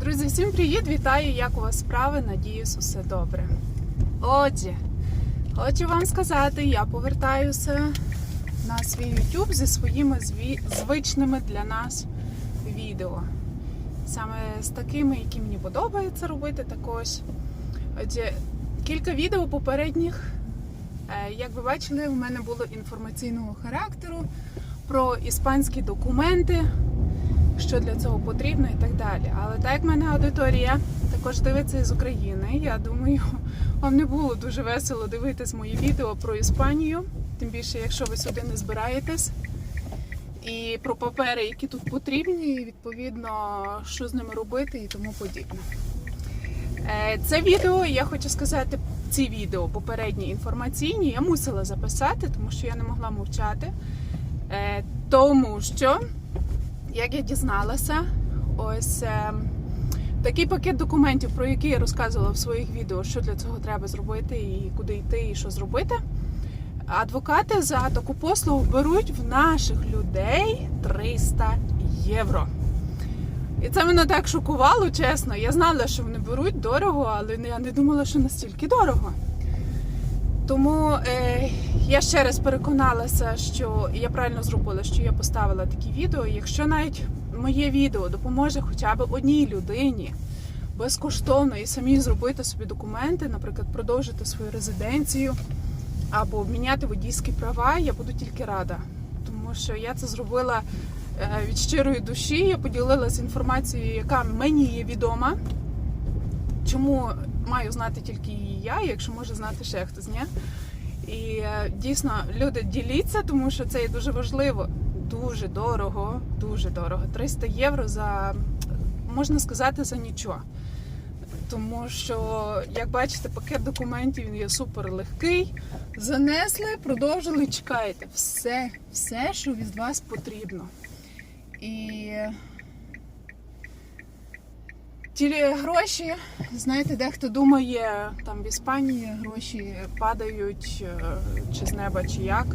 Друзі, всім привіт! Вітаю! Як у вас справи? Надіюсь, усе добре. Отже, хочу вам сказати, я повертаюся на свій YouTube зі своїми звичними для нас відео. Саме з такими, які мені подобається робити також. Отже, кілька відео попередніх, е, як ви бачили, в мене було інформаційного характеру про іспанські документи що для цього потрібно і так далі. Але так як в мене аудиторія також дивиться з України, я думаю, вам не було дуже весело дивитись мої відео про Іспанію, тим більше, якщо ви сюди не збираєтесь. І про папери, які тут потрібні, і відповідно, що з ними робити і тому подібне. Е, Це відео, я хочу сказати, ці відео попередні інформаційні, я мусила записати, тому що я не могла мовчати. Е, Тому що як я дізналася, ось е, такий пакет документів, про який я розказувала в своїх відео, що для цього треба зробити, і куди йти, і що зробити. Адвокати за таку послугу беруть в наших людей 300 євро. І це мене так шокувало, чесно. Я знала, що вони беруть дорого, але я не думала, що настільки дорого. Тому е, я ще раз переконалася, що я правильно зробила, що я поставила такі відео. Якщо навіть моє відео допоможе хоча б одній людині безкоштовно і самі зробити собі документи, наприклад, продовжити свою резиденцію або обміняти водійські права, я буду тільки рада. Тому що я це зробила е, від щирої душі. Я поділилася інформацією, яка мені є відома. Чому маю знати тільки її я, якщо може знати ще хтось, ні? І е, дійсно, люди діліться, тому що це є дуже важливо. Дуже дорого, дуже дорого. 300 євро за можна сказати за нічого. Тому що, як бачите, пакет документів є супер легкий. Занесли, продовжили, чекаєте. Все, все, що від вас потрібно. І Ті гроші, знаєте, дехто думає, там в Іспанії гроші падають е, чи з неба, чи як.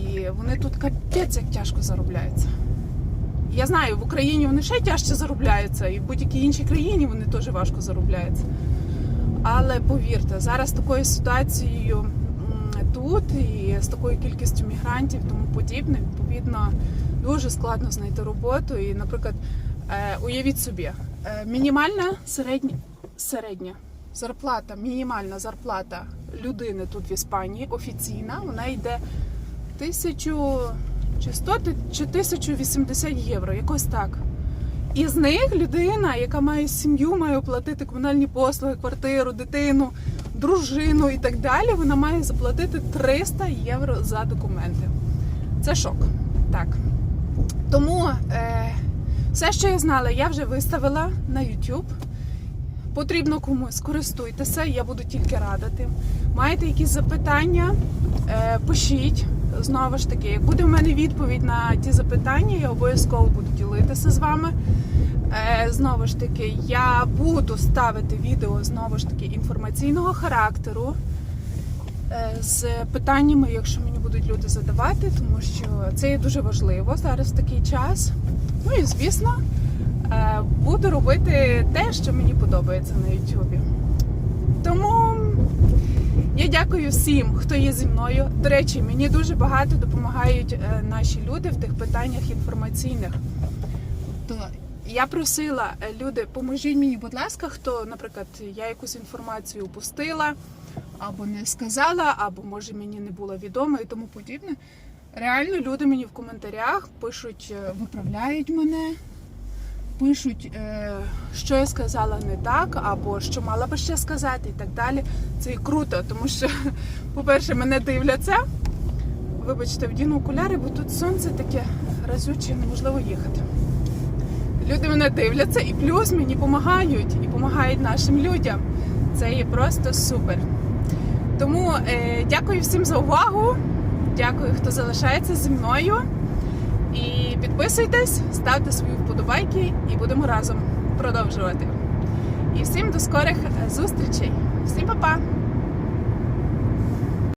І вони тут капець як тяжко заробляються. Я знаю, в Україні вони ще тяжче заробляються, і в будь-якій іншій країні вони теж важко заробляються. Але повірте, зараз такою ситуацією тут і з такою кількістю мігрантів тому подібне, відповідно, дуже складно знайти роботу. І, наприклад, е, уявіть собі, мінімальна середня, середня зарплата, мінімальна зарплата людини тут в Іспанії офіційна, вона йде тисячу чи 100 чи 1080 євро, якось так. І з них людина, яка має сім'ю, має оплатити комунальні послуги, квартиру, дитину, дружину і так далі, вона має заплатити 300 євро за документи. Це шок. Так. Тому е, все, що я знала, я вже виставила на YouTube. Потрібно комусь, користуйтеся, я буду тільки радити. Маєте якісь запитання, е, пишіть. Знову ж таки, як буде в мене відповідь на ті запитання, я обов'язково буду ділитися з вами. Е, Знову ж таки, я буду ставити відео знову ж таки інформаційного характеру з питаннями, якщо мені будуть люди задавати, тому що це є дуже важливо зараз в такий час. Ну і звісно, е, буду робити те, що мені подобається на YouTube. Тому я дякую всім, хто є зі мною. До речі, мені дуже багато допомагають е, наші люди в тих питаннях інформаційних. Я просила е, люди, поможіть мені, будь ласка, хто, наприклад, я якусь інформацію упустила, або не сказала, або може мені не було відомо і тому подібне. Реально люди мені в коментарях пишуть, е, виправляють мене, пишуть, е, що я сказала не так, або що мала би ще сказати, і так далі. Це і круто, тому що, по-перше, мене дивляться. Вибачте, вдіну окуляри, бо тут сонце таке разюче, неможливо їхати. Люди мене дивляться і плюс мені допомагають, і допомагають нашим людям. Це є просто супер. Тому е, дякую всім за увагу. Дякую, хто залишається зі мною. І підписуйтесь, ставте свої вподобайки і будемо разом продовжувати. І всім до скорих е, зустрічей. Всім па-па!